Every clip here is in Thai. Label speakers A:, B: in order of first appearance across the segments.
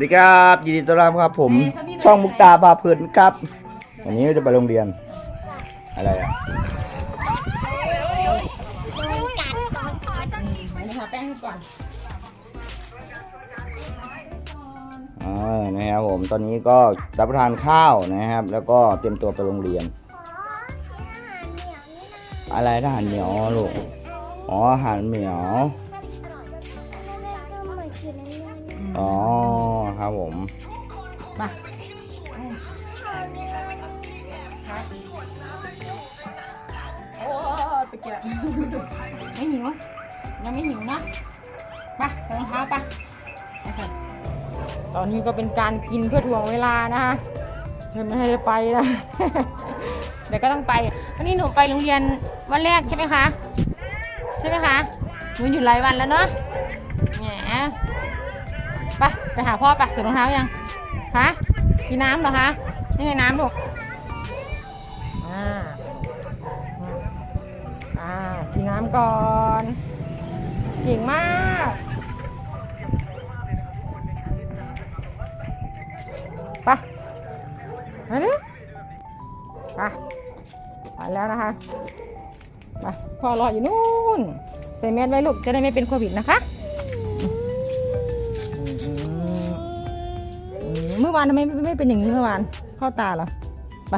A: วัสดีครับยินดีต้อนรับครับ ผมช่องมุกตาพาเพลินครับวันนี้เราจะไปโรงเรียน อะไรอะ
B: ทาแป้งให้ก่อน
A: อ่านะครับผมตอนนี้ก็รับประทานข้าวนะครับ แล้วก็เตรียมตัวไปโรงเรียน อะไรทหารเหนียวลูกอ๋ออาหารเหนียว อ๋อครับผม
B: มาโอ้ไปเก็บไม่หิวยังไม่หิวนะไปใส่รองเท้าไปไปใส่ตอนนี้ก็เป็นการกินเพื่อถ่วงเวลานะคะเธอไม่ให้ได้ไปนะเดี๋ยวก็ต้องไปวันนี้หนูไปโรงเรียนวันแรกใช่ไหมคะ ใช่ไหมคะ หนูอยู่หลายวันแล้วเนาะแหม ไปไปหาพ่อไปใส่รองเท้ายังฮะกินน้ำเหรอคะนี่ไงน้ำลูกอ่าอ่ากินน้ำก่อนเก่งมากไปมาดิไปไปแล้วนะคะไปพ่อรออยู่นู่นใส่แมสไว้ลูกจะได้ไม่เป็นโควิดนะคะ มเมื่อวานทำไมไม่เป็นอย่างนี้เมื่อวาน เข้าตาเหรอไป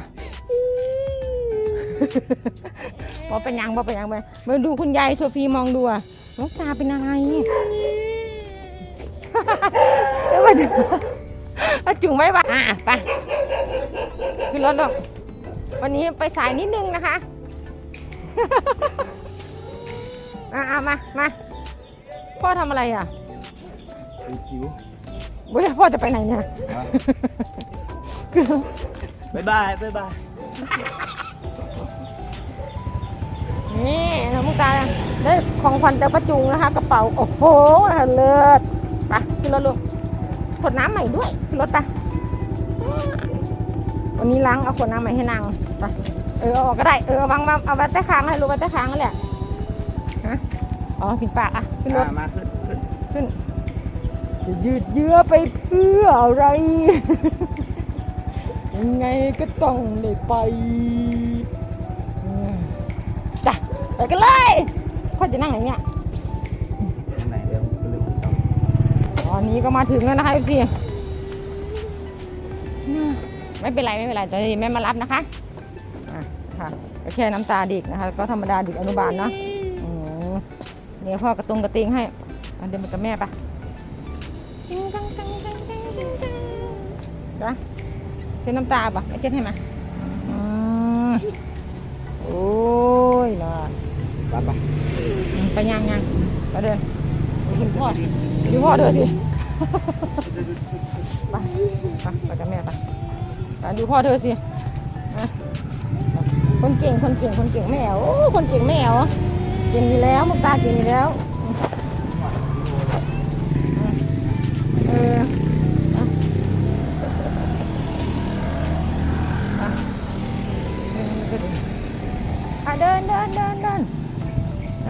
B: พอเป็นยังพอเป็นยังไปมาดูคุณยายโซฟีมองดูอะน้องตาเป็นอะไรเดี๋ยวมาดูเอาจุงไว้ปะอะไปขึ้นรถลูกวันนี้ไปสายนิดนึงนะคะอะเอามามาพ่อทำอะไรอะ
A: คิว
B: เว้ยพ่อจะไปไหนเนี่ย
A: บ๊ายบายบ๊ายบาย
B: นี่น้องมุกตาได้ของขวัญจากประจุงนะคะ กระเป๋า โอ้โหเลิศไปขึ้นรถลูกขวดน้ำใหม่ด้วยขึ้นรถไปวันนี้ล้างเอาขวดน้ำใหม่ให้นางไปเออเอาออกก็ได้เออเอาวางวางเอาไว้ใต้คางให้รู้ไว้ใต้คางนั่นแหละฮะอ๋อผิดปากอะขึ้นรถ
A: มาขึ้นขึ้น
B: ขึ้น จะยืดเยื้อไปเพื่ออะไร ยังไงก็ต้องได้ไปอืมจ้ะไปกันเลยพ่อจะนั่งไหนเนี่ย
A: ที่ไหนเดี๋ยวลืมจ
B: ตอนนี้ก็มาถึงแล้วนะคะพี่ไม่เป็นไรไม่เป็นไรจะแม่มารับนะคะอะค่ะก็แค่น้ำตาเด็กนะคะ ก็ธรรมดาเด็กอนุบาลเนาะอืมเดี๋ยวพ่อกระตุงกระติงให้อะเดี๋ยวมากับแม่ปะ จ้ะเช็ดน้ำตาปะไม่เช็ดให้มาอืมโอ้ยน่ะำ
A: ไปไป
B: อืมไปย่างย่างไปเดินไปกินพ่อดูพ่อเดินสิไปไปไปกับแม่ไปไปดูพ่อเธอสินะคนเก่งคนเก่งคนเก่งแม่โอ้คนเก่งแม่เหรอเก่งอยู่แล้วมุกตาเก่งอยู่แล้ว เดินเดินเดินเดิน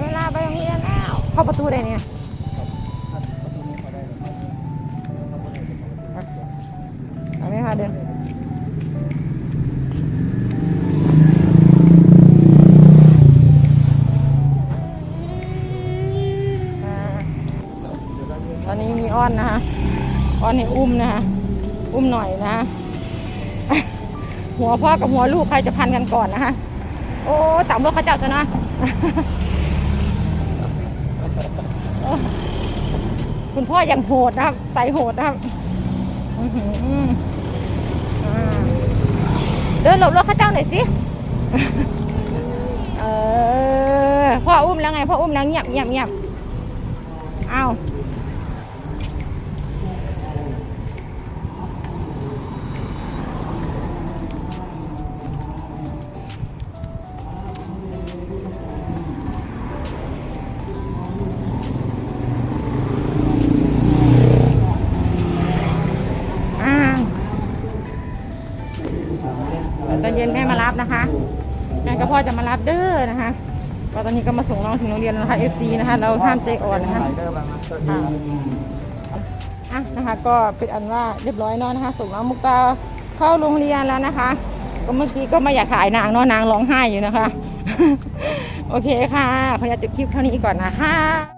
B: เวลาไปโรงเรียนแล้วเข้าประตูได้เนี่ย อุ้มนะคะอุ้มหน่อยนะ หัวพ่อกับหัวลูกใครจะพันกันก่อนนะคะโอ้ต่ำรถเขาเจ้าจะนะคุณพ่ออยังโหดนะครับ ใส่โหดนะครับเดินหลบรถข้าเจ้าหน่อยสิ เออพ่ออุ้มแล้วไงพ่ออุ้มแล้วเงียบเงียบเงียบเอา กับพ่อจะมารับเด้อนะคะก็ตอนนี้ก็มาส่งน้องถึงโรงเรียนนะคะ FC นะคะ เราห้ามใจอ่อนนะคะ
A: เดินมา
B: อะนะคะก็เป็นอันว่าเรียบร้อยเนาะนะคะ ส่งน้องมุกตาเข้าโรงเรียนแล้วนะคะ ก็เมื่อกี้ก็ไม่อยากถ่ายนางเนาะนางร้องไห้อยู่นะคะ โอเคค่ะขออนุญาตจบคลิปเท่านี้ก่อนนะคะ